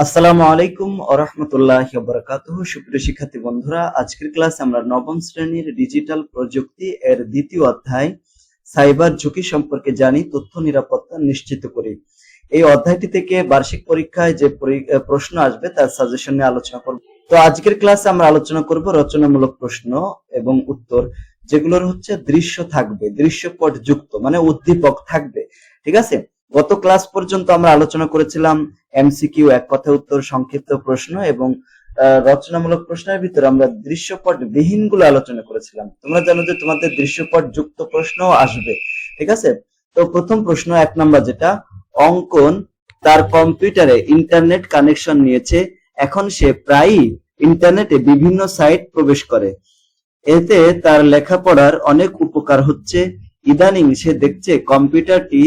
আসসালামু আলাইকুম আরহামতুল্লাহ বরকাতুহ। সুপ্রিয় শিক্ষার্থী বন্ধুরা, আজকের ক্লাসে আমরা নবম শ্রেণির ডিজিটাল প্রযুক্তি এর দ্বিতীয় অধ্যায়, সাইবার ঝুঁকি সম্পর্কে জানি, তথ্য নিরাপত্তা নিশ্চিত করি। এই অধ্যায়টি থেকে বার্ষিক পরীক্ষায় যে পরি- প্রশ্ন আসবে, তার সাজেশন নিয়ে আলোচনা করব। তো আজকের ক্লাসে আমরা আলোচনা করব রচনামূলক প্রশ্ন এবং উত্তর, যেগুলোর হচ্ছে দৃশ্য থাকবে দৃশ্যপট যুক্ত মানে উদ্দীপক থাকবে, ঠিক আছে? গত ক্লাস পর্যন্ত আমরা আলোচনা করেছিলাম এমসিকিউ এক কথা উত্তর, সংক্ষিপ্ত প্রশ্ন এবং রচনামূলক প্রশ্নের ভিতরে আমরা দৃশ্যপট বিহীনগুলো আলোচনা করেছিলাম। তোমরা জানো যে তোমাদের দৃশ্যপট যুক্ত প্রশ্ন আসবে, ঠিক আছে? তো প্রথম প্রশ্ন এক নাম্বার যেটা, অঙ্কন তার কম্পিউটারে ইন্টারনেট কানেকশন নিয়েছে, এখন সে প্রায়ই ইন্টারনেটে বিভিন্ন সাইট প্রবেশ করে। এতে তার লেখাপড়ার অনেক উপকার হচ্ছে। ইদানিং সে দেখছে কম্পিউটারটি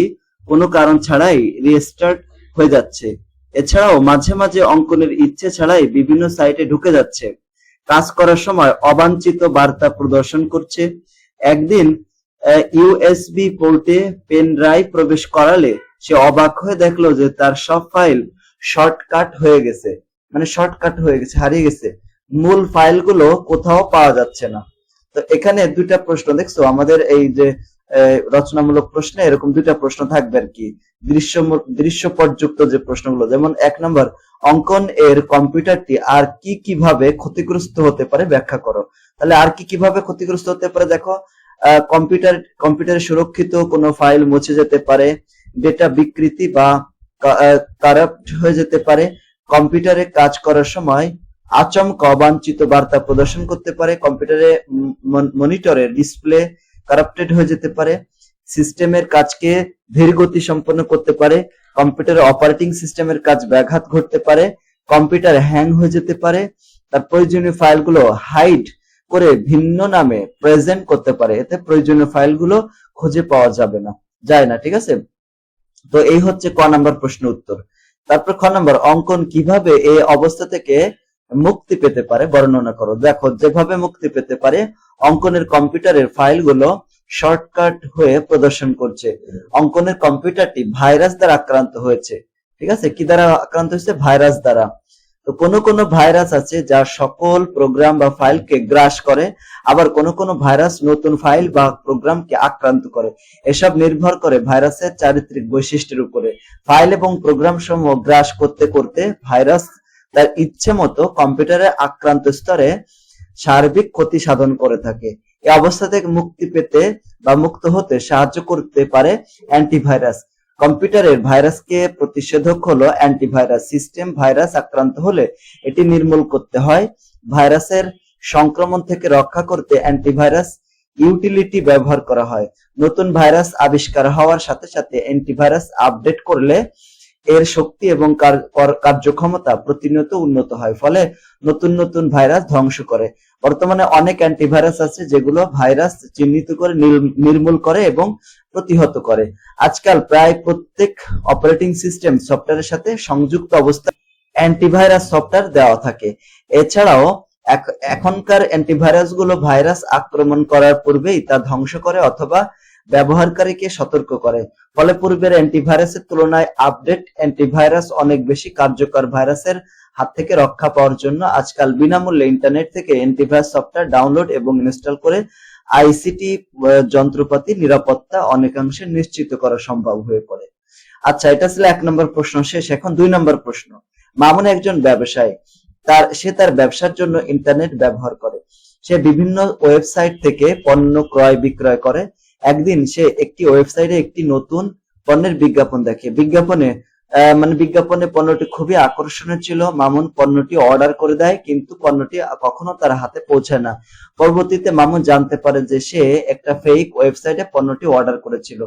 কোনো কারণ ছাড়াই রিস্টার্ট হয়ে যাচ্ছে। এছাড়াও মাঝে মাঝে অঙ্কনের ইচ্ছে ছাড়াই বিভিন্ন সাইটে ঢুকে যাচ্ছে। কাজ করার সময় অবাঞ্ছিত বার্তা প্রদর্শন করছে। একদিন ইউএসবি পোর্টে পেন ড্রাইভ প্রবেশ করালে সে অবাক হয়ে দেখল যে তার সব ফাইল শর্টকাট হয়ে গেছে। মানে শর্টকাট হয়ে গেছে, হারিয়ে গেছে। মূল ফাইলগুলো কোথাও পাওয়া যাচ্ছে না। তো এখানে দুইটা প্রশ্ন, দেখছ? আমাদের এই যে রচনামূলক প্রশ্নে এরকম দুইটা প্রশ্ন থাকবে আর কি। দৃশ্য দৃশ্যপটযুক্ত যে প্রশ্নগুলো, যেমন এক নম্বর, অঙ্কন এর কম্পিউটারটি আর কি কীভাবে ক্ষতিগ্রস্ত হতে পারে ব্যাখ্যা করো। তাহলে আর কি কীভাবে ক্ষতিগ্রস্ত হতে পারে দেখো কম্পিউটার, কম্পিউটারে সুরক্ষিত কোনো ফাইল মুছে যেতে পারে, ডেটা বিকৃতি বা কারাপ্ট হয়ে যেতে পারে, কম্পিউটারে কাজ করার সময় আচমকা অবাঞ্ছিত বার্তা প্রদর্শন করতে পারে, কম্পিউটারে মনিটরের ডিসপ্লে কারাপ্টেড হয়ে যেতে পারে সিস্টেমের কাজকে ধীর গতি সম্পন্ন করতে পারে কম্পিউটারের অপারেটিং সিস্টেমের কাজ ব্যাঘাত ঘটতে পারে কম্পিউটার হ্যাং হয়ে যেতে পারে, তার প্রয়োজনীয় ফাইলগুলো হাইড করে ভিন্ন নামে প্রেজেন্ট করতে পারে, এতে প্রয়োজনীয় ফাইলগুলো খুঁজে পাওয়া যাবে না, যায় না, ঠিক আছে? তো এই হচ্ছে ক নাম্বার প্রশ্ন উত্তর। তারপর খ নাম্বার, অঙ্কন কীভাবে এই অবস্থা থেকে মুক্তি পেতে পারে, বর্ণনা করো। দেখো, যেভাবে মুক্তি পেতে পারে, অঙ্কনের কম্পিউটারের ফাইলগুলো শর্টকাট হয়ে প্রদর্শন করছে। অঙ্কনের কম্পিউটারটি ভাইরাস দ্বারা আক্রান্ত হয়েছে। ঠিক আছে? কি দ্বারা আক্রান্ত হয়েছে? ভাইরাস দ্বারা। তো কোন কোন ভাইরাস আছে যা সকল প্রোগ্রাম বা ফাইলকে গ্রাস করে, আবার কোন কোন ভাইরাস নতুন ফাইল বা প্রোগ্রামকে আক্রান্ত করে। এসব নির্ভর করে ভাইরাসের চারিত্রিক বৈশিষ্ট্যের উপরে। ফাইল এবং প্রোগ্রাম সমূহ গ্রাস করতে করতে ভাইরাস তার ইচ্ছে মতো কম্পিউটারের আক্রান্ত স্তরে সার্বিক ক্ষতি সাধন করে থাকে। এই অবস্থা থেকে মুক্তি পেতে বা মুক্ত হতে সাহায্য করতে পারে অ্যান্টিভাইরাস। কম্পিউটারের ভাইরাসকে প্রতিষেধক হলো অ্যান্টিভাইরাস সিস্টেম। ভাইরাস আক্রান্ত হলে এটি নির্মূল করতে হয়। ভাইরাসের সংক্রমণ থেকে রক্ষা করতে অ্যান্টিভাইরাস ইউটিলিটি ব্যবহার করা হয়। নতুন ভাইরাস আবিষ্কার হওয়ার সাথে সাথে অ্যান্টিভাইরাস আপডেট করলে এর শক্তি এবং কার্যক্ষমতা প্রতিনিয়ত উন্নত হয়। ফলে নতুন নতুন ভাইরাস ধ্বংস করে। বর্তমানে অনেক অ্যান্টিভাইরাস আছে যেগুলো ভাইরাস চিহ্নিত করে নির্মূল করে এবং প্রতিহত করে। আজকাল প্রায় প্রত্যেক অপারেটিং সিস্টেম সফটওয়্যারের সাথে সংযুক্ত অবস্থায় অ্যান্টিভাইরাস সফটওয়্যার দেওয়া থাকে। এছাড়াও এখ- এখনকার অ্যান্টিভাইরাসগুলো ভাইরাস আক্রমণ করার পূর্বেই তা ধ্বংস করে অথবা ব্যবহারকারীকে সতর্ক করে। ফলে পূর্বের অ্যান্টিভাইরাসের তুলনায় আপডেট অ্যান্টিভাইরাস অনেক বেশি কার্যকর ভাইরাসের হাত থেকে রক্ষা পাওয়ার জন্য আজকাল বিনামূল্যে ইন্টারনেট থেকে অ্যান্টিভাইরাস সফটওয়্যার ডাউনলোড এবং ইনস্টল করে আইসিটি যন্ত্রপাতি নিরাপত্তা অনেকাংশে নিশ্চিত করা সম্ভব হয়ে পড়ে। আচ্ছা এটা ছিল এক নম্বর প্রশ্ন, শেষ। এখন দুই নম্বর প্রশ্ন। মামুন একজন ব্যবসায়ী। তার, সে তার ব্যবসার জন্য ইন্টারনেট ব্যবহার করে। সে বিভিন্ন ওয়েবসাইট থেকে পণ্য ক্রয় বিক্রয় করে। একদিন সে একটি ওয়েবসাইটে একটি নতুন পণ্যের বিজ্ঞাপন দেখে। বিজ্ঞাপনে মানে বিজ্ঞাপনে পণ্যটি খুবই আকর্ষণীয় ছিল। মামুন পণ্যটি অর্ডার করে দেয়, কিন্তু পণ্যটি কখনো তার হাতে পৌঁছায় না। পরবর্তীতে মামুন জানতে পারে যে সে একটা ফেক ওয়েবসাইটে পণ্যটি অর্ডার করেছিল।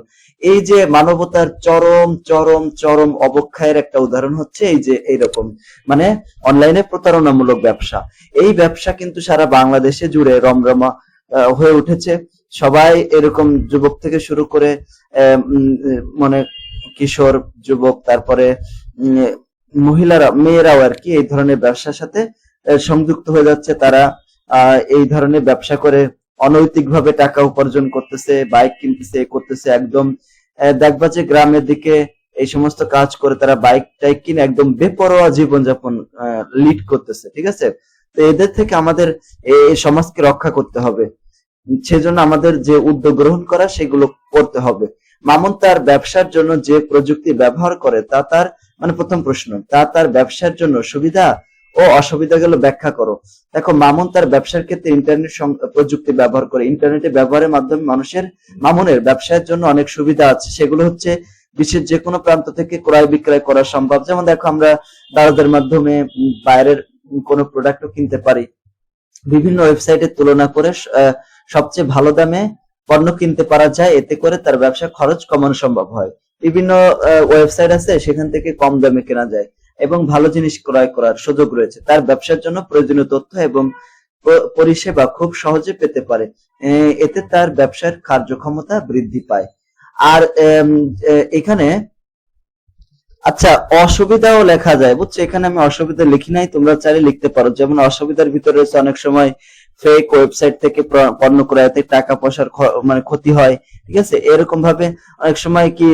এই যে মানবতার চরম চরম চরম অবক্ষয়ের একটা উদাহরণ হচ্ছে এই যে এইরকম মানে অনলাইনে প্রতারণামূলক ব্যবসা। এই ব্যবসা কিন্তু সারা বাংলাদেশে জুড়ে রমরমা হয়ে উঠেছে। সবাই এরকম যুবক থেকে শুরু করে মানে কিশোর যুবক, তারপরে মহিলারা, মেয়েরাও আর কি এই ধরনের ব্যবসার সাথে সংযুক্ত হয়ে যাচ্ছে। তারা এই ধরনের ব্যবসা করে অনৈতিকভাবে টাকা উপার্জন করতেছে, বাইক কিনতেছে, করতেছে একদম দেখবা যে গ্রামের দিকে এই সমস্ত কাজ করে তারা বাইক টাইক কিনে একদম বেপরোয়া জীবনযাপন লিড করতেছে, ঠিক আছে? তো এদের থেকে আমাদের এই সমাজকে রক্ষা করতে হবে। সেজন্য আমাদের যে উদ্যোগ গ্রহণ করা সেগুলো করতে হবে। মামুন তার ব্যবসার জন্য যে প্রযুক্তি ব্যবহার করে, তা তার মানে প্রথম প্রশ্ন, তা তার ব্যবসার জন্য সুবিধা ও অসুবিধাগুলো ব্যাখ্যা করো। দেখো, মামুন তার ব্যবসার ক্ষেত্রে ইন্টারনেট প্রযুক্তি ব্যবহার করে, ইন্টারনেটে ব্যবহারের মাধ্যমে মানুষের, মামুনের ব্যবসায়ের জন্য অনেক সুবিধা আছে। সেগুলো হচ্ছে বিশ্বের যে কোনো প্রান্ত থেকে ক্রয় বিক্রয় করা সম্ভব। যেমন দেখো, আমরা দালালদের মাধ্যমে বাইরের কোনো প্রোডাক্টও কিনতে পারি। বিভিন্ন ওয়েবসাইটের তুলনা করে সবচেয়ে ভালো দামে পণ্য কিনতে পারা যায়। এতে করে তার ব্যবসা খরচ কমানো সম্ভব হয়। বিভিন্ন ওয়েবসাইট আছে, সেখান থেকে কম দামে কেনা যায় এবং ভালো জিনিস ক্রয় করার সুযোগ রয়েছে। তার ব্যবসার জন্য প্রয়োজনীয় তথ্য এবং পরিষেবা খুব সহজে পেতে পারে। এতে তার ব্যবসার কার্যক্ষমতা বৃদ্ধি পায়। আর এখানে আচ্ছা অসুবিধাও লেখা যায়। বুঝছ, এখানে আমি অসুবিধা লিখি নাই, তোমরা চাইলে লিখতে পারো। যেমন অসুবিধার ভিতরে রয়েছে অনেক সময় ফেক ওয়েবসাইট থেকে পণ্য ক্রয়তে টাকা পয়সার মানে ক্ষতি হয়, ঠিক আছে? এরকম ভাবে অনেক সময় কি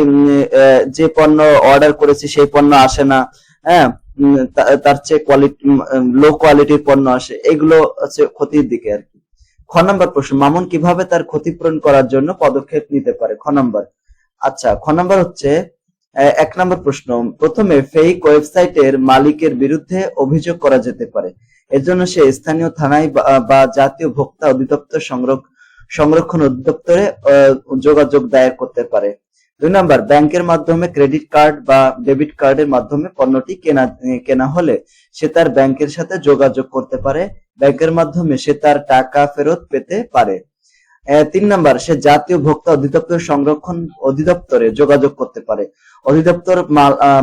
যে পণ্য অর্ডার করেছি, সেই পণ্য আসে না হ্যাঁ? তার চেয়ে কোয়ালিটি লো কোয়ালিটির পণ্য আসে, এগুলো হচ্ছে ক্ষতির দিকে আর কি। খ নম্বর প্রশ্ন, মামুন কীভাবে তার ক্ষতিপূরণ করার জন্য পদক্ষেপ নিতে পারে? খ নম্বর। আচ্ছা খ নম্বর হচ্ছে এক নম্বর প্রশ্ন, প্রথমে ফেক ওয়েবসাইটের মালিকের বিরুদ্ধে অভিযোগ করা যেতে পারে। এর জন্য সে স্থানীয় থানায় বা- জাতীয় ভোক্তা অধিদপ্তর সংরক্ষ- সংরক্ষণ অধিদপ্তরে যোগাযোগ দায়ের করতে পারে। দুই নম্বর, ব্যাংকের মাধ্যমে ক্রেডিট কার্ড বা ডেবিট কার্ডের মাধ্যমে পণ্যটি কেনা কেনা হলে সে তার ব্যাংকের সাথে যোগাযোগ করতে পারে। ব্যাংকের মাধ্যমে সে তার টাকা ফেরত পেতে পারে। তিন নাম্বার, সে জাতীয় ভোক্তা অধিদপ্তর সংরক্ষণ অধিদপ্তরে যোগাযোগ করতে পারে। অধিদপ্তর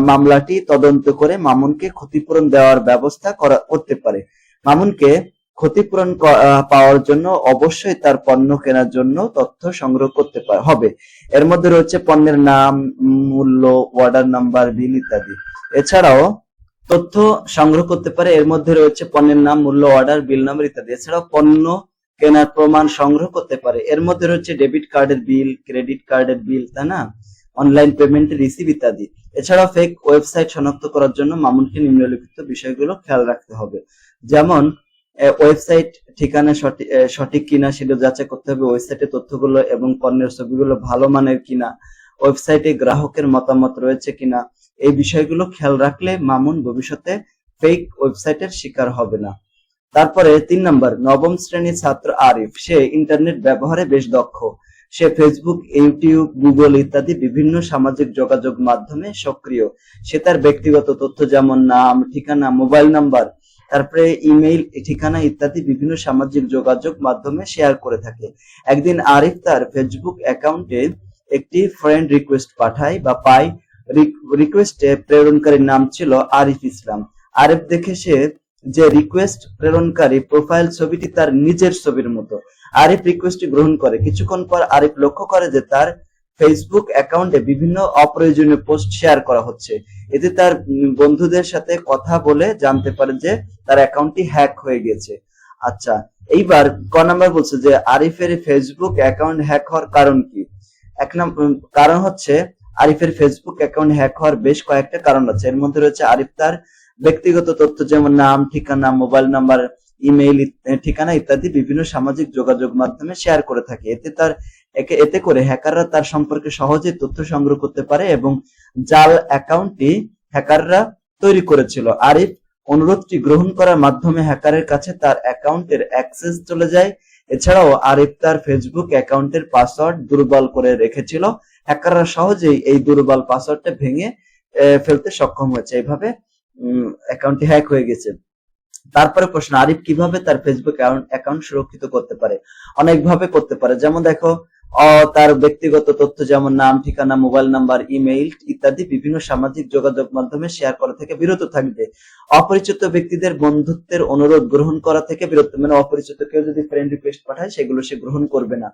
মামলাটি তদন্ত করে মামুনকে ক্ষতিপূরণ দেওয়ার ব্যবস্থা করতে পারে। মামুনকে ক্ষতিপূরণ পাওয়ার জন্য অবশ্যই তার পণ্য কেনার জন্য তথ্য সংগ্রহ করতে হবে। এর মধ্যে রয়েছে পণ্যের নাম, মূল্য অর্ডার নাম্বার বিল ইত্যাদি। এছাড়াও তথ্য সংগ্রহ করতে পারে, এর মধ্যে রয়েছে পণ্যের নাম, মূল্য অর্ডার বিল নাম্বার ইত্যাদি। এছাড়াও পণ্য কেনার প্রমাণ সংগ্রহ করতে পারে। এর মধ্যে রয়েছে ডেবিট কার্ডের বিল ক্রেডিট কার্ডের বিল তাই না? অনলাইন পেমেন্টের রিসিভ ইত্যাদি। এছাড়াও ফেক ওয়েবসাইট শনাক্ত করার জন্য মামুনকে নিম্নলিখিত বিষয়গুলো খেয়াল রাখতে হবে। যেমন ওয়েবসাইট ঠিকানা সঠিক কিনা সেটা যাচাই করতে হবে ওয়েবসাইটের তথ্যগুলো এবং পণ্যের ছবিগুলো ভালো মানের কিনা ওয়েবসাইটে গ্রাহকের মতামত রয়েছে কিনা, এই বিষয়গুলো খেয়াল রাখলে মামুন ভবিষ্যতে ফেক ওয়েবসাইটের শিকার হবে না। তারপরে তিন নম্বর, নবম শ্রেণির ছাত্র আরিফ। সে ইন্টারনেট ব্যবহারে বেশ দক্ষ। সে ফেসবুক ইউটিউব গুগল ইত্যাদি বিভিন্ন সামাজিক যোগাযোগ মাধ্যমে সক্রিয়। সে তার ব্যক্তিগত তথ্য যেমন নাম, ঠিকানা, মোবাইল নাম্বার, তারপরে ইমেইল, ঠিকানা ইত্যাদি বিভিন্ন সামাজিক যোগাযোগ মাধ্যমে শেয়ার করে থাকে। একদিন আরিফ তার ফেসবুক অ্যাকাউন্টে একটি ফ্রেন্ড রিকোয়েস্ট পাঠায় বা পায়। রিকোয়েস্টে প্রেরণকারীর নাম ছিল আরিফ ইসলাম। আরিফ দেখে সে যে রিকোয়েস্ট প্রেরণকারী প্রোফাইল ছবিটি তার নিজের ছবির মতো। আরিফ রিকোয়েস্টটি গ্রহণ করে। কিছুক্ষণ পর আরিফ লক্ষ্য করে যে তার ফেসবুক অ্যাকাউন্টে বিভিন্ন অপ্রয়োজনীয় পোস্ট শেয়ার করা হচ্ছে। এতে তার বন্ধুদের সাথে কথা বলে জানতে পারে যে তার অ্যাকাউন্টটি হ্যাক হয়ে গেছে। আচ্ছা এইবার ক নাম্বার বলছে যে আরিফের ফেসবুক অ্যাকাউন্ট হ্যাক হওয়ার কারণ কি? এক নম্বর কারণ হচ্ছে আরিফের ফেসবুক অ্যাকাউন্ট হ্যাক হওয়ার বেশ কয়েকটা কারণ আছে। এর মধ্যে রয়েছে আরিফ তার ব্যক্তিগত তথ্য যেমন নাম, ঠিকানা, মোবাইল নাম্বার, ইমেইল ঠিকানা ইত্যাদি বিভিন্ন সামাজিক যোগাযোগ মাধ্যমে শেয়ার করে থাকে। এতে তার এতে করে হ্যাকাররা তার সম্পর্কে সহজে তথ্য সংগ্রহ করতে পারে এবং জাল অ্যাকাউন্টটি হ্যাকাররা তৈরি করেছিল। আরিফ অনুরোধটি গ্রহণ করার মাধ্যমে হ্যাকারের কাছে তার অ্যাকাউন্টের অ্যাক্সেস চলে যায়। এছাড়াও আরিফ তার ফেসবুক অ্যাকাউন্টের পাসওয়ার্ড দুর্বল করে রেখেছিল। হ্যাকাররা সহজেই এই দুর্বল পাসওয়ার্ডটা ভেঙে ফেলতে সক্ষম হয়েছে। এইভাবে অ্যাকাউন্টটি হ্যাক হয়ে গেছে। তারপরে প্রশ্ন, আরিফ কীভাবে তার ফেসবুক অ্যাকাউন্ট সুরক্ষিত করতে পারে? অনেকভাবে করতে পারে। যেমন দেখো তার ব্যক্তিগত তথ্য যেমন নাম, ঠিকানা মোবাইল নাম্বার ইমেইল ইত্যাদি বিভিন্ন সামাজিক যোগাযোগ মাধ্যমে শেয়ার করা থেকে বিরত থাকবে। অপরিচিত ব্যক্তিদের বন্ধুত্বের অনুরোধ গ্রহণ করা থেকে বিরত মানে অপরিচিত কেউ যদি ফ্রেন্ড রিকোয়েস্ট পাঠায়, সেগুলো সে গ্রহণ করবে না।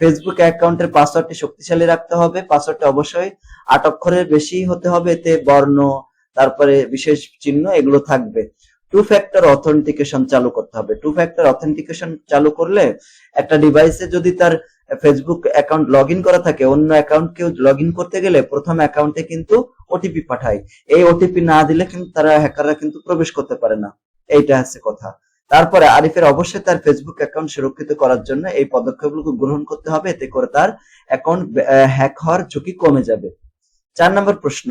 ফেসবুক অ্যাকাউন্টের পাসওয়ার্ডটি শক্তিশালী রাখতে হবে। পাসওয়ার্ডটি অবশ্যই আট অক্ষরের বেশি হতে হবে। এতে বর্ণ তারপরে বিশেষ চিহ্ন এগুলো থাকবে। টু ফ্যাক্টর অথেন্টিকেশন চালু করতে হবে। টু ফ্যাক্টর অথেন্টিকেশন চালু করলে একটা ডিভাইসে যদি তার ফেসবুক অ্যাকাউন্ট লগ করা থাকে, অন্য অ্যাকাউন্ট কেউ লগ করতে গেলে প্রথম অ্যাকাউন্টে কিন্তু ওটিপি পাঠায়। এই ওটিপি না দিলে কিন্তু তারা হ্যাকাররা কিন্তু প্রবেশ করতে পারে না। এইটা হচ্ছে কথা। তারপরে আরিফের অবশ্যই তার ফেসবুক অ্যাকাউন্ট সুরক্ষিত করার জন্য এই পদক্ষেপগুলো গ্রহণ করতে হবে। এতে করে তার অ্যাকাউন্ট হ্যাক হওয়ার ঝুঁকি কমে যাবে। চার নম্বর প্রশ্ন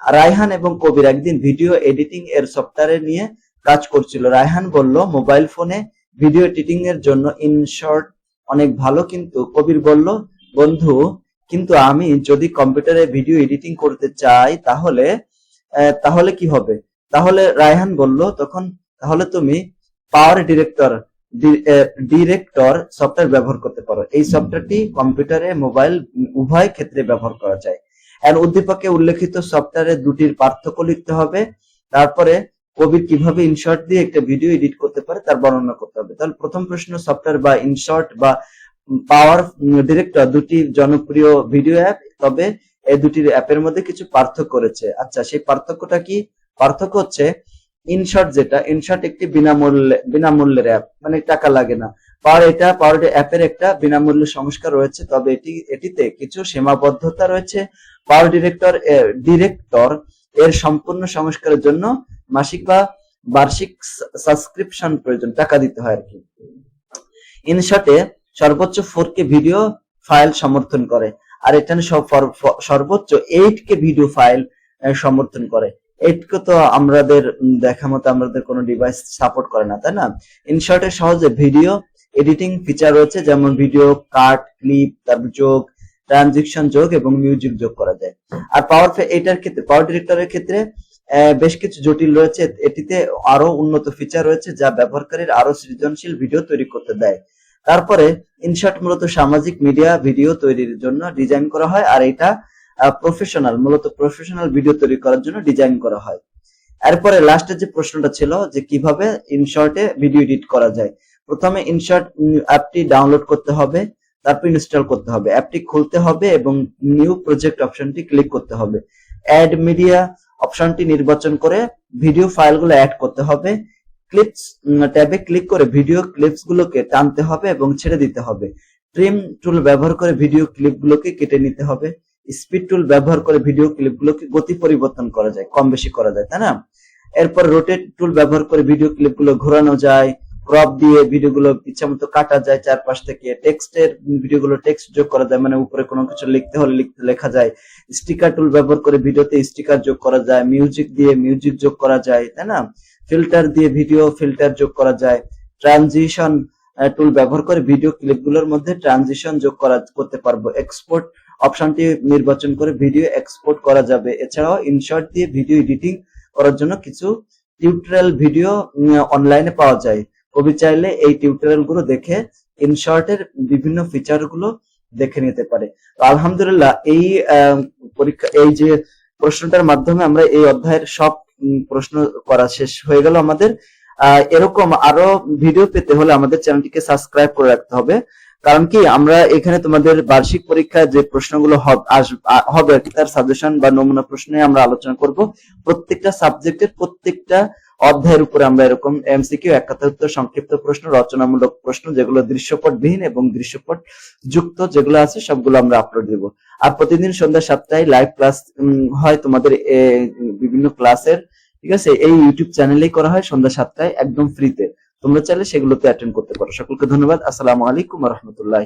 রায়হান এবং কবির একদিন ভিডিও এডিটিং এর সফটওয়্যার নিয়ে কাজ করছিল। রায়হান বলল, মোবাইল ফোনে ভিডিও এডিটিং এর জন্য ইনশর্ট অনেক ভালো, কিন্তু কবির বলল, বন্ধু, কিন্তু আমি যদি কম্পিউটারে ভিডিও এডিটিং করতে চাই, তাহলে তাহলে কি হবে? তাহলে রায়হান বলল, তখন তাহলে তুমি পাওয়ার ডিরেক্টর ডিরেক্টর সফটওয়্যার ব্যবহার করতে পারো। এই সফটওয়্যারটি কম্পিউটারে মোবাইল উভয় ক্ষেত্রে ব্যবহার করা যায়। এর উদ্দীপকে উল্লেখিত সফটওয়্যারে দুটির পার্থক্য লিখতে হবে। তারপরে কবির কীভাবে ইনশর্ট দিয়ে একটা ভিডিও এডিট করতে পারে তার বর্ণনা করতে হবে। তাহলে প্রথম প্রশ্ন সফটওয়্যার বা ইনশর্ট বা পাওয়ার ডিরেক্টর দুটি জনপ্রিয় ভিডিও অ্যাপ তবে এই দুটির অ্যাপের মধ্যে কিছু পার্থক্য রয়েছে। আচ্ছা সেই পার্থক্যটা কি? পার্থক্য হচ্ছে ইনশর্ট যেটা ইনশর্ট একটি বিনামূল্যে, বিনামূল্যের অ্যাপ মানে টাকা লাগে না। পাওয়ার এটা পাওয়ার অ্যাপের একটা বিনামূল্য সংস্কার রয়েছে, তবে এটি, এটিতে কিছু সীমাবদ্ধতা রয়েছে। পাওয়ার ডিরেক্টর ডিরেক্টর এর সম্পূর্ণ সংস্কারের জন্য মাসিক বা বার্ষিক সাবস্ক্রিপশন প্রয়োজন, টাকা দিতে হয় আর কি ইনশটে সর্বোচ্চ ফোর কে ভিডিও ফাইল সমর্থন করে, আর ফ- সর্বোচ্চ এইট কে ভিডিও ফাইল সমর্থন করে। এইট কে তো আমাদের দেখা মতো আমাদের কোনো ডিভাইস সাপোর্ট করে না, তাই না? ইনশর্টে সহজে ভিডিও এডিটিং ফিচার রয়েছে, যেমন ভিডিও কাট ক্লিপ তারপর যোগ ট্রানজিকশন যোগ এবং মিউজিক যোগ করা যায়। আর পাওয়ার এটার ক্ষেত্রে পাওয়ার ডিরেক্টরের ক্ষেত্রে বেশ কিছু জটিল রয়েছে। এটিতে আরও উন্নত ফিচার রয়েছে যা ব্যবহারকারীর আরও সৃজনশীল ভিডিও তৈরি করতে দেয়। তারপরে ইনশর্ট মূলত সামাজিক মিডিয়া ভিডিও তৈরির জন্য ডিজাইন করা হয়, আর এটা প্রফেশনাল মূলত প্রফেশনাল ভিডিও তৈরি করার জন্য ডিজাইন করা হয়। এরপরে লাস্টের যে প্রশ্নটা ছিল, যে কীভাবে ইনশর্টে ভিডিও এডিট করা যায় প্রথমে ইনশর্ট অ্যাপটি ডাউনলোড করতে হবে, তারপর ইনস্টল করতে হবে। অ্যাপটি খুলতে হবে এবং নিউ প্রজেক্ট অপশনটি ক্লিক করতে হবে। অ্যাড মিডিয়া অপশনটি নির্বাচন করে ভিডিও ফাইলগুলো অ্যাড করতে হবে। ক্লিপস ট্যাবে ক্লিক করে ভিডিও ক্লিপস গুলোকে টানতে হবে এবং ছেড়ে দিতে হবে। ট্রিম টুল ব্যবহার করে ভিডিও ক্লিপগুলোকে কেটে নিতে হবে। স্পিড টুল ব্যবহার করে ভিডিও ক্লিপগুলোকে গতি পরিবর্তন করা যায়, কম বেশি করা যায়, তাই না? এরপর রোটেট টুল ব্যবহার করে ভিডিও ক্লিপগুলো ঘোরানো যায়। ক্রপ দিয়ে ভিডিওগুলো ইচ্ছা মতো কাটা যায় চারপাশ থেকে। টেক্সটের ভিডিওগুলো টেক্সট যোগ করা যায় মানে উপরে কোনো কিছু লিখতে হলে লিখতে লেখা যায়। স্টিকার টুল ব্যবহার করে ভিডিওতে স্টিকার যোগ করা যায়, মিউজিক দিয়ে মিউজিক যোগ করা যায়, তাই না? ফিল্টার দিয়ে ভিডিও ফিল্টার যোগ করা যায়। ট্রানজিশন টুল ব্যবহার করে ভিডিও ক্লিপগুলোর মধ্যে ট্রানজিশন যোগ করা, করতে পারব। এক্সপোর্ট অপশনটি নির্বাচন করে ভিডিও এক্সপোর্ট করা যাবে। এছাড়াও ইনশর্ট দিয়ে ভিডিও এডিটিং করার জন্য কিছু টিউটোরিয়াল ভিডিও অনলাইনে পাওয়া যায়। কবি চাইলে এই টিউটোরিয়ালগুলো দেখে ইনশর্টের বিভিন্ন ফিচারগুলো দেখে নিতে পারে। তো আলহামদুলিল্লাহ এই পরীক্ষা, এই যে প্রশ্নটার মাধ্যমে আমরা এই অধ্যায়ের সব প্রশ্ন করা শেষ হয়ে গেল আমাদের। এরকম আরও ভিডিও পেতে হলে আমাদের চ্যানেলটিকে সাবস্ক্রাইব করে রাখতে হবে। কারণ কি, আমরা এখানে তোমাদের বার্ষিক পরীক্ষায় যে প্রশ্নগুলো হব- তার সাজেশন বা নমুনা প্রশ্নে আমরা আলোচনা করব। প্রত্যেকটা সাবজেক্টের প্রত্যেকটা অধ্যায়ের উপরে আমরা এরকম এমসিকিউ এক কথা উত্তর সংক্ষিপ্ত প্রশ্ন, রচনামূলক প্রশ্ন, যেগুলো দৃশ্যপটবিহীন এবং দৃশ্যপট যুক্ত যেগুলো আছে, সবগুলো আমরা আপলোড দেব। আর প্রতিদিন সন্ধ্যা সাতটায় লাইভ ক্লাস হয় তোমাদের বিভিন্ন ক্লাসের ঠিক আছে? এই ইউটিউব চ্যানেলেই করা হয় সন্ধ্যা সাতটায়, একদম ফ্রিতে তোমরা চাইলে সেগুলোতে অ্যাটেন্ড করতে পারো। সকলকে ধন্যবাদ। আসসালামু আলাইকুম রহমতুল্লাহ